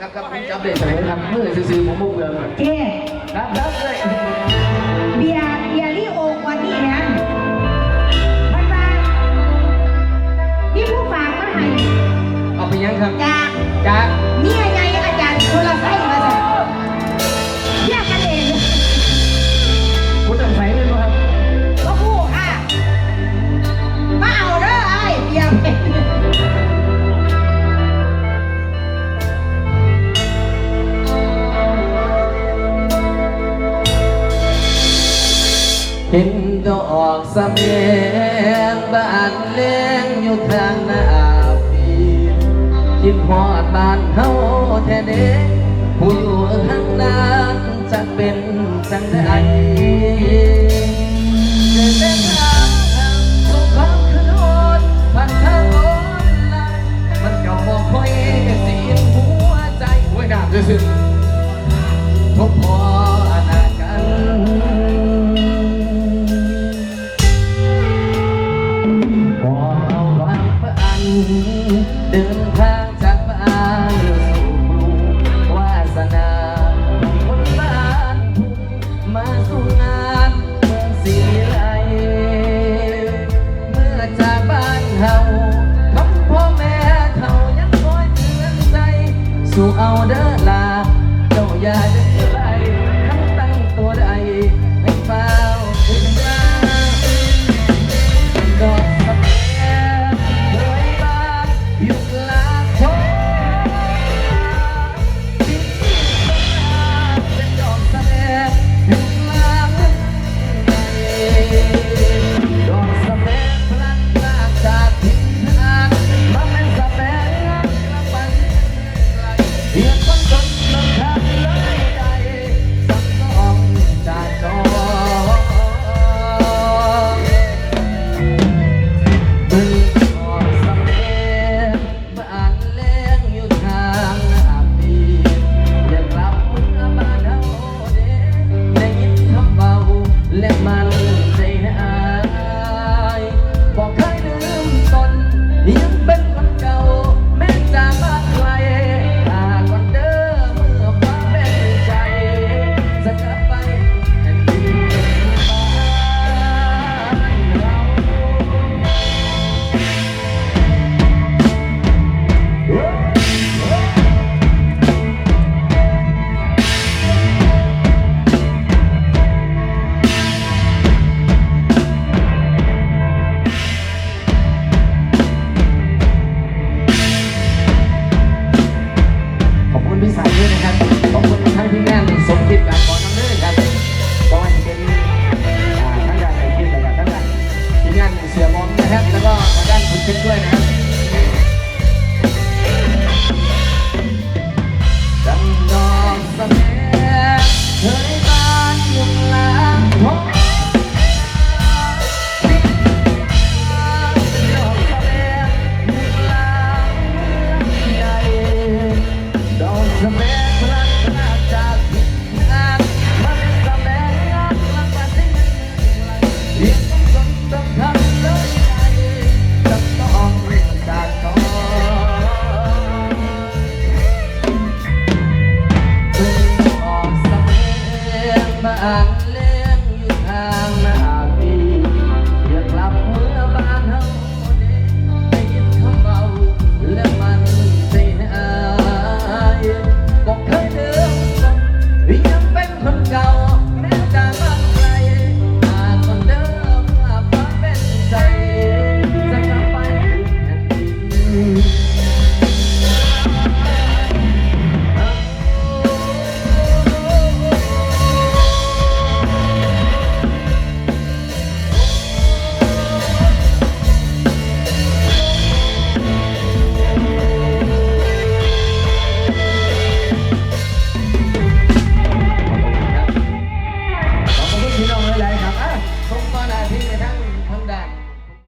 ครับครับผมจำได้ใช่ไครับเมื่อซื้อๆอมมุกเดิมอะ เจ๊ รับรับ เห็นดอกสมเยงบ้านเลี้ยงอยู่ทางน้าปีคิดฮอดบ้านเฮาแท้เด็กผู้อยู่ทางนั้นจะเป็นจังได๋ อบเอางพระอันเดินทางจากพระอานสู่กรุวาสนาคนบ้านทุ่งมาสู่งานเมืองศรีไหลเมื่อจากบ้านเฮาคำพ่อแม่เขายังคอยเตือนใจ สู่เอาเด้อลาเจ้าอย่า las. hands, so get back on. back